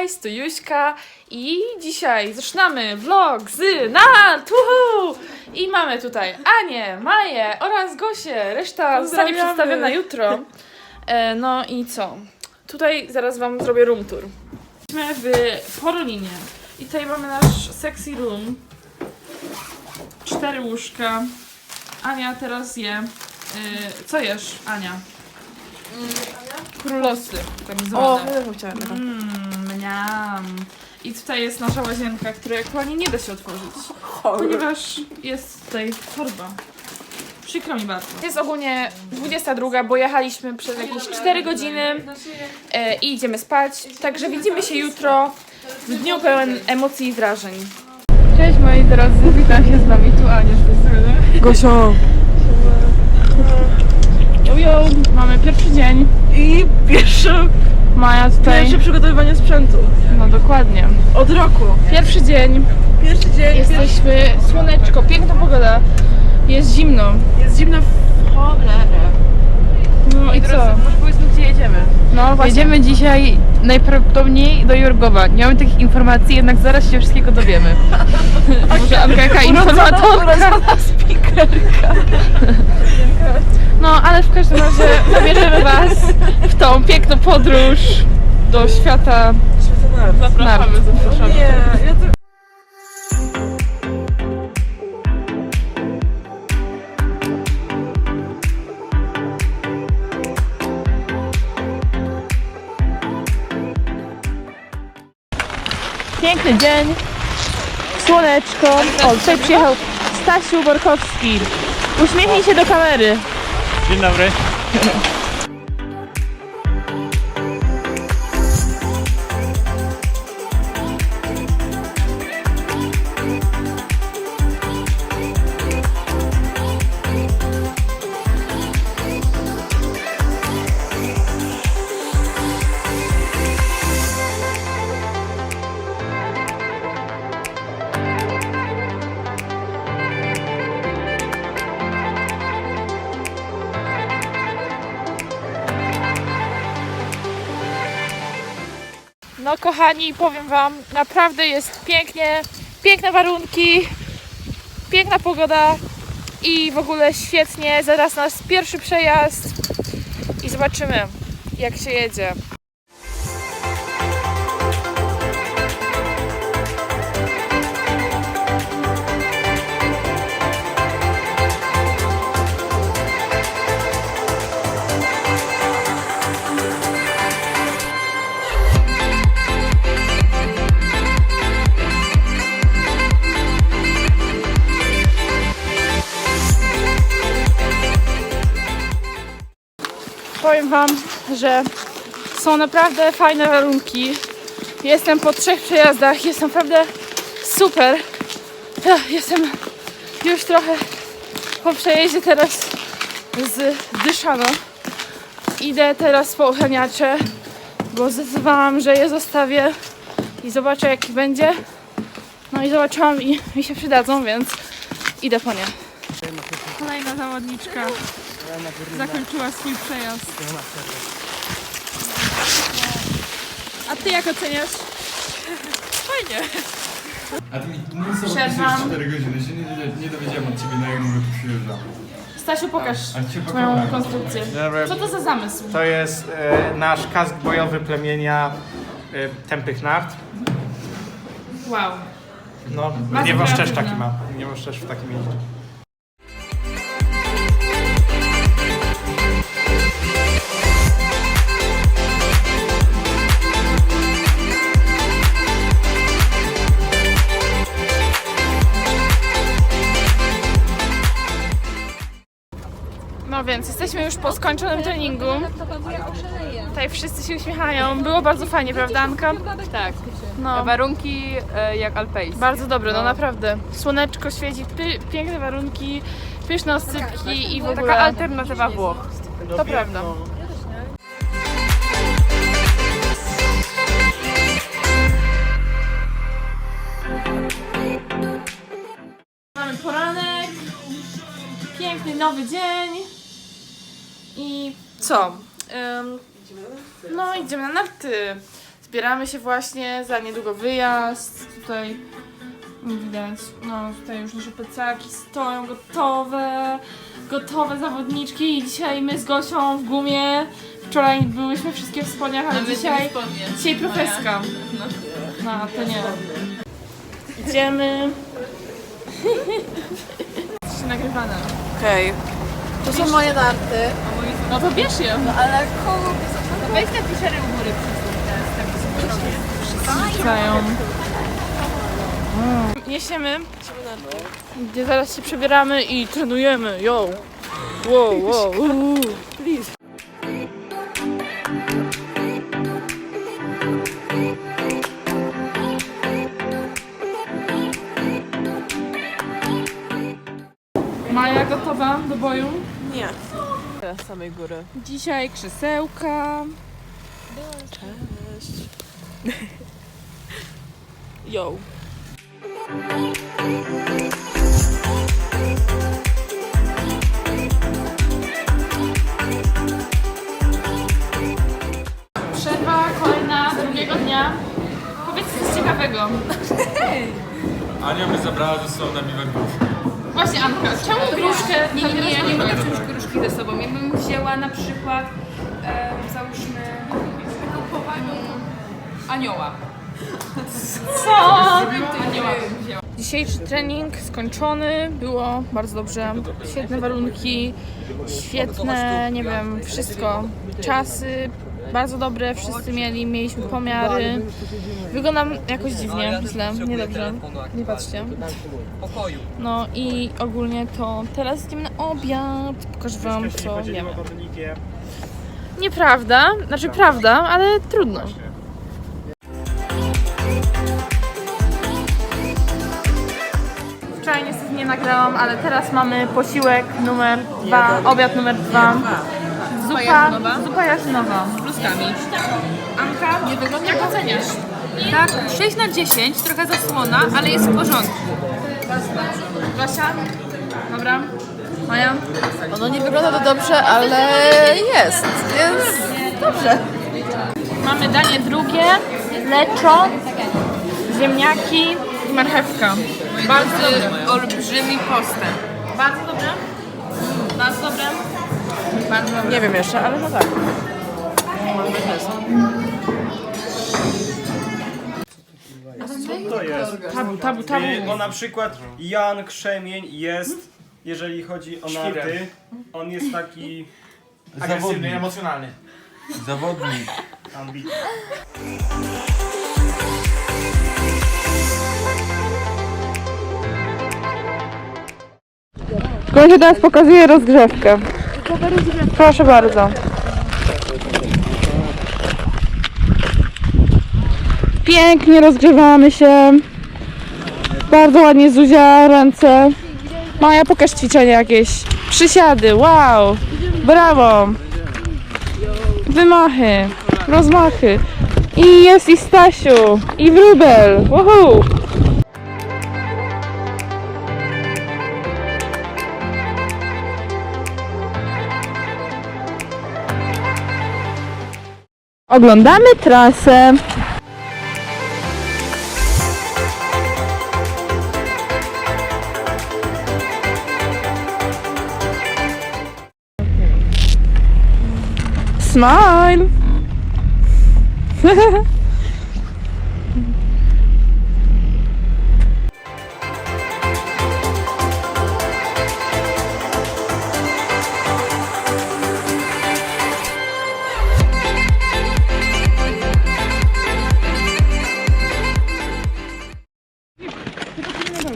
Guys, to Juśka i dzisiaj zaczynamy vlog z nart! Woohoo! I mamy tutaj Anię, Maję oraz Gosię. Reszta zostanie Pozdrawiamy. przedstawiona jutro. E, no i co? Tutaj zaraz wam zrobię room tour. Jesteśmy w Porolinie i tutaj mamy nasz sexy room. Cztery łóżka. Ania teraz je. Y, co jesz, Ania? Królosy, tak O, zwane. ja też chciałam. Mmm, mniam. I tutaj jest nasza łazienka, której aktualnie nie da się otworzyć, ponieważ jest tutaj torba. Przykro mi bardzo. Jest ogólnie 22, bo jechaliśmy przez jakieś 4 godziny e, i idziemy spać. Także widzimy się jutro w dniu pełen emocji i wrażeń. Cześć moi drodzy, witam się z wami, tu Ania z tej strony. Gosio! Ujo, mamy pierwszy dzień. I pierwsze, Maja tutaj. pierwsze przygotowywanie sprzętu. No dokładnie. Od roku. Pierwszy dzień. Pierwszy dzień. Jesteśmy, słoneczko, piękna pogoda. Jest zimno. Jest zimno w cholerę. No i co? Może powiedzmy gdzie jedziemy. No właśnie. Jedziemy dzisiaj najprawdopodobniej do Jurgowa. Nie mamy takich informacji, jednak zaraz się wszystkiego dowiemy. Może Anka jaka informatorka. No, ale w każdym razie zabierzemy was W tą piękną podróż do świata Zapraszamy, zapraszamy. Nie, ja to... Piękny dzień, słoneczko. O, tutaj przyjechał Stasiu Borkowski. Uśmiechnij się do kamery. Dzień dobry. No kochani, powiem wam, naprawdę jest pięknie, piękne warunki, piękna pogoda i w ogóle świetnie. Zaraz nas pierwszy przejazd i zobaczymy jak się jedzie. Powiem Wam, że są naprawdę fajne warunki. Jestem po trzech przejazdach, jest naprawdę super. Jestem już trochę po przejeździe teraz z Dyszano. Idę teraz po ochraniacze, bo zdecydowałam, że je zostawię i zobaczę jaki będzie. No i zobaczyłam i mi się przydadzą, więc idę po nie. Kolejna zawodniczka zakończyła swój przejazd. A ty jak oceniasz? A ty mi sobie Przerwam. 4 godziny, się nie, nie dowiedziałem od ciebie na jak długo tu przyjeżdżam. Stasiu, pokaż A cię twoją konstrukcję. Dobra. Co to za zamysł? To jest e, nasz kask bojowy plemienia e, tępych nart. Wow. No, Bardzo nieboszczesz kreatywne. taki ma. Nieboszczesz w takim jeździ. Jesteśmy już po skończonym treningu. Tutaj wszyscy się uśmiechają. Było bardzo fajnie, prawda Anka? Tak. No, Warunki e, jak Alpejs. bardzo dobre, no naprawdę. Słoneczko świeci, py- piękne warunki, pyszne oscypki i w ogóle... Taka alternatywa Włoch. To prawda. Mamy poranek, piękny nowy dzień i co? Ym, no idziemy na narty. Zbieramy się właśnie, za niedługo wyjazd. Tutaj widać, no tutaj już nasze plecaki stoją gotowe, gotowe zawodniczki i dzisiaj my z Gosią w gumie. Wczoraj byłyśmy wszystkie w spodniach, ale dzisiaj, dzisiaj profeska. No, to nie. Idziemy. Jesteście nagrywane. Okej. To są moje narty. No to bierz je. Ale koło... Weź te fiszery u góry Wracają. Niesiemy, gdzie zaraz się przebieramy i trenujemy. Yo! Wow, wow, uuu. Maja gotowa do boju? Nie. Z samej góry. Dzisiaj krzesełka. Cześć. Yo. Przerwa kolejna drugiego dnia. Powiedz coś ciekawego. Ania mnie zabrała ze sobą na gruszki. Właśnie Anka, czemu gruszkę Nie, nie, nie, ja nie mogę wziąć gruszki ze sobą. Ja bym wzięła na przykład, e, załóżmy, anioła. Co? Anioła bym wzięła. Dzisiejszy trening skończony, było bardzo dobrze. Świetne warunki, świetne, nie wiem, wszystko. Czasy bardzo dobre, wszyscy mieli, mieliśmy pomiary. Wyglądam jakoś dziwnie, źle, niedobrze. Nie patrzcie. No i ogólnie to teraz idziemy na obiad. Pokażę wam co jemy. Nieprawda, znaczy prawda, ale trudno. Wczoraj niestety nie nagrałam, ale teraz mamy posiłek numer dwa, obiad numer dwa. Zupa, jarzynowa? zupa jarzynowa. Z pluskami. Anka, Nie wygląda jak oceniasz? Tak, 6 na 10, trochę zasłona, ale jest w porządku. Basia? Dobra. Maja? Ono nie wygląda to dobrze, ale jest. Jest dobrze. Mamy danie drugie, leczo, ziemniaki i marchewka. Bardzo olbrzymi postęp. Bardzo dobre? Bardzo dobre? Bardzo dobre. Nie wiem jeszcze, ale no tak. To jest. Tabu, tabu, tabu. Y, Bo na przykład Jan Krzemień jest, jeżeli chodzi o narty, on jest taki Agresywny, emocjonalny. Zawodnik. ambitny. Kończę teraz pokazuję rozgrzewkę. Proszę bardzo. Pięknie rozgrzewamy się. Bardzo ładnie Zuzia ręce. Maja, pokaż ćwiczenia jakieś. Przysiady, wow. Brawo. Wymachy, rozmachy. I jest i Stasiu, i wróbel. Woohoo. Oglądamy trasę. Smile.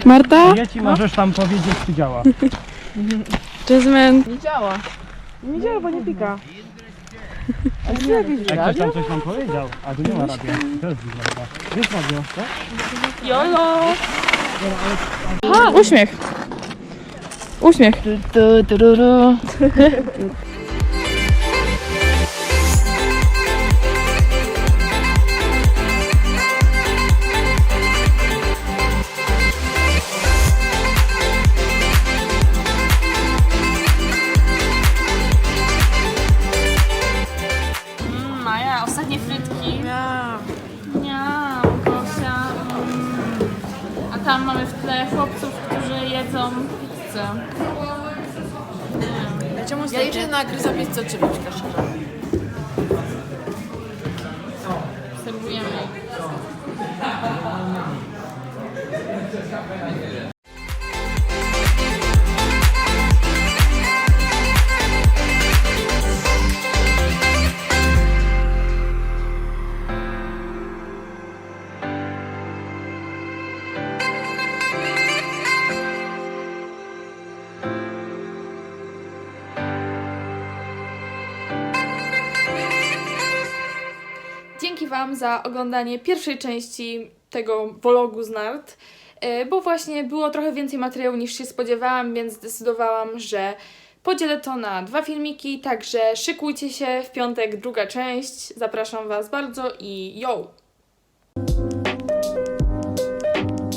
Marta? Ja ci możesz tam powiedzieć, czy działa. Jasmine. Jak ktoś tam coś nam powiedział, a tu nie ma radia. To jest dziwne. Jest radio, tak? Jolo. Aha, uśmiech. Uśmiech. Tu, tu, tu, tu. tam mamy w tle chłopców, którzy jedzą pizzę. Ja liczę na gryza pizzę oczywiście. Serwujemy. Dzięki Wam za oglądanie pierwszej części tego vlogu z nart, e, bo właśnie było trochę więcej materiału niż się spodziewałam, więc zdecydowałam, że podzielę to na dwa filmiki, także szykujcie się, w piątek druga część, zapraszam Was bardzo i yo!